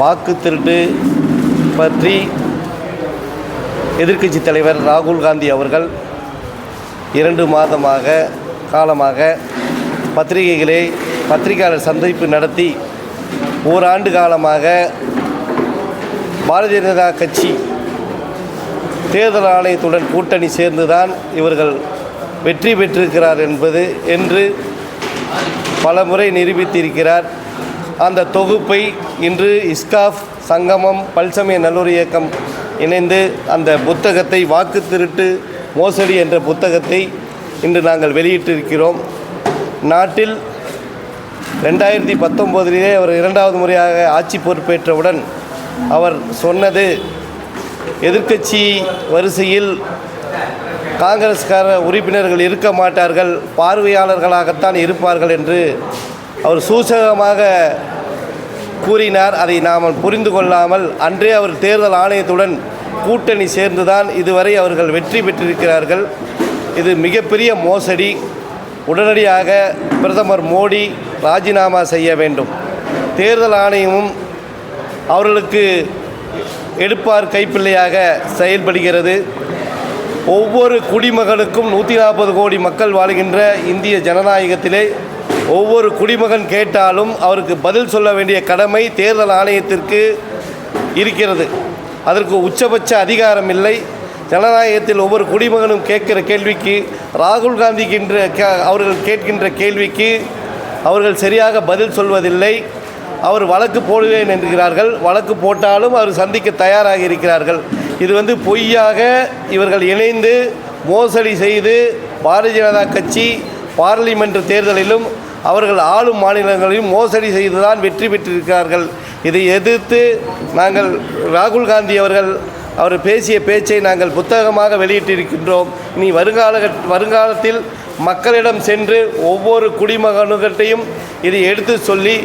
வாக்கு திருட்டு பற்றி எதிர்க்கட்சி தலைவர் ராகுல் காந்தி அவர்கள் இரண்டு மாதமாக காலமாக பத்திரிகைகளை பத்திரிகையாளர் சந்திப்பு நடத்தி ஓராண்டு காலமாக பாரதிய ஜனதா கட்சி தேர்தல் ஆணையத்துடன் கூட்டணி சேர்ந்துதான் இவர்கள் வெற்றி பெற்றிருக்கிறார் என்பது என்று பலமுறை நிரூபித்திருக்கிறார். அந்த தொகுப்பை இன்று இஸ்காஃப் சங்கமம் பல்சமய நல்லூர் இயக்கம் இணைந்து அந்த புத்தகத்தை வாக்கு திருட்டு மோசடி என்ற புத்தகத்தை இன்று நாங்கள் வெளியிட்டிருக்கிறோம். நாட்டில் ரெண்டாயிரத்தி பத்தொம்போதிலே அவர் இரண்டாவது முறையாக ஆட்சி பொறுப்பேற்றவுடன் அவர் சொன்னது எதிர்க்கட்சி வரிசையில் காங்கிரஸ்கார உறுப்பினர்கள் இருக்க மாட்டார்கள் பார்வையாளர்களாகத்தான் இருப்பார்கள் என்று அவர் சூசகமாக கூறினார். அதை நாம் புரிந்து கொள்ளாமல் அன்றே அவர் தேர்தல் ஆணையத்துடன் கூட்டணி சேர்ந்துதான் இதுவரை அவர்கள் வெற்றி பெற்றிருக்கிறார்கள். இது மிகப்பெரிய மோசடி. உடனடியாக பிரதமர் மோடி ராஜினாமா செய்ய வேண்டும். தேர்தல் ஆணையமும் அவர்களுக்கு எடுப்பார் கைப்பிள்ளையாக செயல்படுகிறது. ஒவ்வொரு குடிமகனுக்கும் நூற்றி நாற்பது கோடி மக்கள் வாழ்கின்ற இந்திய ஜனநாயகத்திலே ஒவ்வொரு குடிமகன் கேட்டாலும் அவருக்கு பதில் சொல்ல வேண்டிய கடமை தேர்தல் ஆணையத்திற்கு இருக்கிறது. அதற்கு உச்சபட்ச அதிகாரம் இல்லை. ஜனநாயகத்தில் ஒவ்வொரு குடிமகனும் கேட்கிற கேள்விக்கு ராகுல் காந்திக்கின்ற கே- அவர்கள் கேட்கின்ற கேள்விக்கு அவர்கள் சரியாக பதில் சொல்வதில்லை. அவர் வழக்கு போடுவேன் என்கிறார்கள். வழக்கு போட்டாலும் அவர் சந்திக்க தயாராக இருக்கிறார்கள். இது வந்து பொய்யாக இவர்கள் இணைந்து மோசடி செய்து பாரதிய ஜனதா கட்சி பார்லிமெண்ட் தேர்தலிலும் அவர்கள் ஆளும் மாநிலங்களிலும் மோசடி செய்துதான் வெற்றி பெற்றிருக்கிறார்கள். இதை எதிர்த்து நாங்கள் ராகுல் காந்தி அவர்கள் அவர் பேசிய பேச்சை நாங்கள் புத்தகமாக வெளியிட்டிருக்கின்றோம். இனி வருங்கால வருங்காலத்தில் மக்களிடம் சென்று ஒவ்வொரு குடிமகனுகிட்டையும் இதை எடுத்து சொல்லி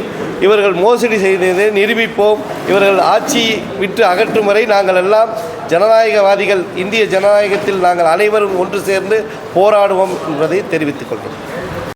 இவர்கள் மோசடி செய்ததை நிரூபிப்போம். இவர்கள் ஆட்சி விட்டு அகற்றும் வரை நாங்கள் எல்லாம் ஜனநாயகவாதிகள் இந்திய ஜனநாயகத்தில் நாங்கள் அனைவரும் ஒன்று சேர்ந்து போராடுவோம் என்பதை தெரிவித்துக் கொள்கிறோம்.